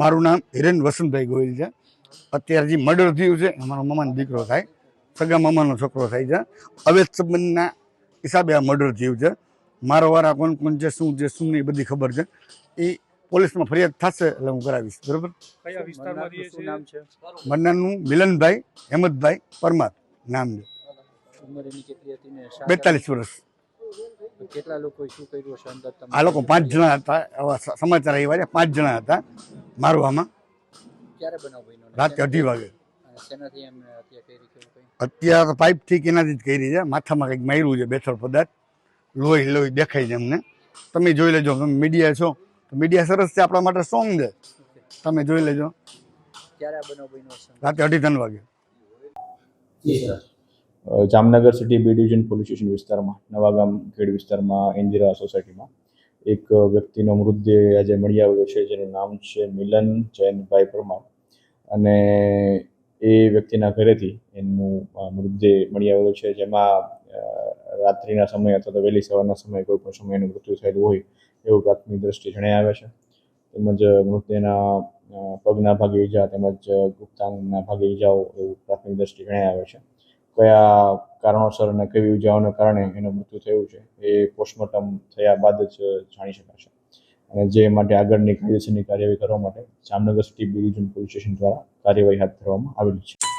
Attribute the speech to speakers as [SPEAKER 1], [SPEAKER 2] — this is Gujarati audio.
[SPEAKER 1] મારું નામ હિરેન વસંતભાઈ ગોહિલ છે. અત્યારે જે મર્ડર થયું છે અમારો મામાનો દીકરો થાય સગા મામાનો છોકરો થાય છે. અવેદ સંબંધના હિસાબે આ મર્ડર થયું છે. મારો વારા કોણ કોણ છે શું છે શું નહીં બધી ખબર છે. એ પોલીસમાં ફરિયાદ થશે એટલે હું કરાવીશ બરોબર?
[SPEAKER 2] કયા વિસ્તારમાં રહીએ
[SPEAKER 3] શું નામ છે?
[SPEAKER 1] મન્નાનું મિલનભાઈ હેમતભાઈ પરમાર નામ છે.
[SPEAKER 3] ઉંમર એની કેટલી હતી ને શા
[SPEAKER 1] બેતાલીસ વર્ષ.
[SPEAKER 3] કેટલા લોકોએ શું કર્યું હશે અંદર તમે
[SPEAKER 1] આ લોકો પાંચ જણા હતા એવા સમાચાર આવ્યા છે પાંચ જણા હતા. મારવામાં?
[SPEAKER 3] ક્યારે બનાવ
[SPEAKER 1] રાતે અઢી વાગે.
[SPEAKER 3] એમને હત્યા
[SPEAKER 1] અત્યારે તો પાઇપથી કે એનાથી જ કરી છે. માથામાં કંઈક માર્યું છે બેથળ પદાર્થ. લોહી લોહી દેખાય છે અમને તમે જોઈ લેજો તમે મીડિયા છો. તો મીડિયા સરસ છે આપણા માટે સોંગ છે. તમે જોઈ લેજો.
[SPEAKER 3] ક્યારે આ બનાવ બન્યો હશે
[SPEAKER 1] રાતે અઢી ત્રણ વાગે.
[SPEAKER 4] Jamnagar city B division police station વિસ્તારમાં નવાગામ ખેડ વિસ્તારમાં ઇન્દિરા સોસાયટીમાં. એક વ્યક્તિનો મૃતદેહ આજે મળી આવ્યો છે, જેનું નામ છે મિલન જૈનભાઈ પરમાર. અને એ વ્યક્તિના ઘરેથી એનું મૃતદેહ મળી આવેલો છે. જેમાં રાત્રિના સમયે અથવા તો વહેલી સવારના સમયે કોઈ પણ સમયે એનું મૃત્યુ થયેલું હોય એવું પ્રાથમિક દ્રષ્ટિએ જણાઈ આવે છે. તેમજ મૃતદેહના પગના ભાગે ઈજા તેમજ ગુપ્તાંગના ભાગે ઈજાઓ એવું પ્રાથમિક દ્રષ્ટિએ જણાઈ આવે છે. કયા કારણોસર અને કેવી ઇજાઓના કારણે એનું મૃત્યુ થયું છે, એ પોસ્ટમોર્ટમ થયા બાદ જ જાણી શકાશે. અને જે માટે આગળની કાયદેસરની કાર્યવાહી કરવા માટે Jamnagar city B division police station દ્વારા કાર્યવાહી હાથ ધરવામાં આવેલી છે.